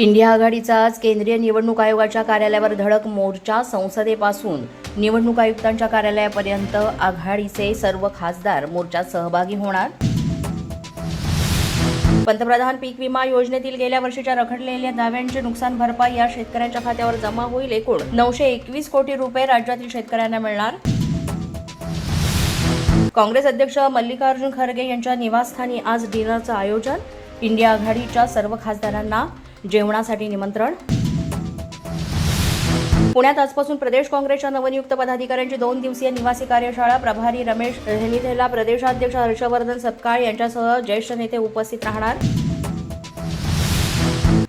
India आघाडीचा आज केंद्रीय निवडणूक आयोगाच्या कार्यालयावर धडक मोर्चा संसदेपासून. निवडणूक आयुक्तांच्या कार्यालयापर्यंत आघाडीचे सर्व खासदार मोर्चात सहभागी होणार? पंतप्रधान पीक विमा योजनेतील गेल्या वर्षीच्या रखडलेल्या दाव्यांची नुकसान भरपाई या शेतकऱ्यांच्या खात्यावर जमा होईल एकूण नऊशे एकवीस कोटी रुपये राज्यातील शेतकऱ्यांना मिळणार. काँग्रेस अध्यक्ष मल्लिकार्जुन खरगे यांच्या निवासस्थानी आज डिनरचं आयोजन. इंडिया आघाडीच्या सर्व खासदारांना जेवणासाठी निमंत्रण. पुण्यात आजपासून प्रदेश काँग्रेसच्या नवनियुक्त पदाधिकाऱ्यांची दोन दिवसीय निवासी कार्यशाळा. प्रभारी रमेश रेहनीथेला प्रदेशाध्यक्ष हर्षवर्धन सपकाळ यांच्यासह ज्येष्ठ नेते उपस्थित राहणार.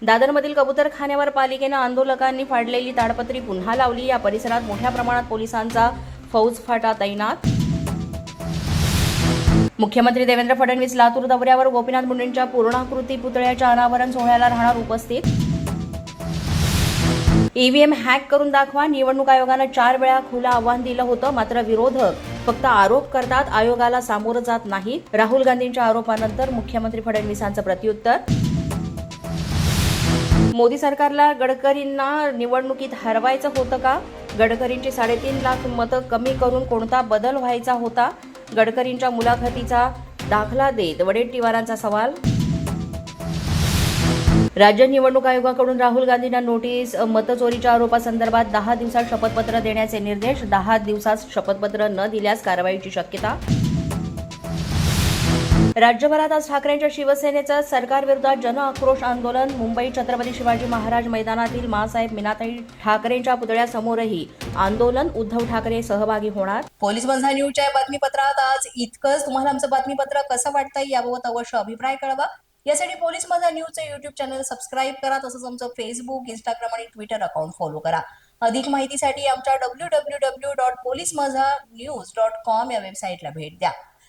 दादरमधील कबुतरखान्यावर पालिकेनं आंदोलकांनी फाडलेली ताडपत्री पुन्हा लावली. या परिसरात मोठ्या प्रमाणात पोलिसांचा फौजफाटा तैनात. मुख्यमंत्री देवेंद्र फडणवीस लातूर दौऱ्यावर गोपीनाथ मुंडेंच्या पूर्णाकृती पुतळ्याच्या अनावरण सोहळ्याला राहणार उपस्थित. ईव्हीएम हॅक करून दाखवा. निवडणूक आयोगानं चार वेळा खुलं आव्हान दिलं होतं मात्र विरोधक फक्त आरोप करतात आयोगाला सामोरं जात नाही. राहुल गांधींच्या आरोपानंतर मुख्यमंत्री फडणवीसांचं प्रत्युत्तर. मोदी सरकारला गडकरींना निवडणुकीत हरवायचं होतं का? गडकरींची साडेतीन लाख मतं कमी करून कोणता बदल व्हायचा होता? गडकरींच्या मुलाखतीचा दाखला देत वडेट्टीवारांचा सवाल. राज्य निवडणूक आयोगाकडून राहुल गांधींना नोटीस मतचोरीच्या आरोपासंदर्भात दहा दिवसात शपथपत्र देण्याचे निर्देश. दहा दिवसात शपथपत्र न दिल्यास कारवाईची शक्यता. राज्यभरात आज ठाकरेंच्या शिवसेनेचं सरकारविरोधात जन आक्रोश आंदोलन. मुंबई छत्रपती शिवाजी महाराज मैदानातील मासाहेब मीनाताई ठाकरेंच्या पुतळ्यासमोरही आंदोलन. उद्धव ठाकरे सहभागी होणार. पोलीस बंधा न्यूजच्या बातमीपत्रात आज इतकंच. तुम्हाला आमचं बातमीपत्र कसं वाटतंय याबाबत अवश्य अभिप्राय कळवा. यासाठी पोलीस माझा न्यूजचं युट्यूब चॅनल सबस्क्राईब करा तसंच आमचं फेसबुक इंस्टाग्राम आणि ट्विटर अकाउंट फॉलो करा. अधिक माहितीसाठी आमच्या W W W dot police Majha news dot com या वेबसाईटला भेट द्या.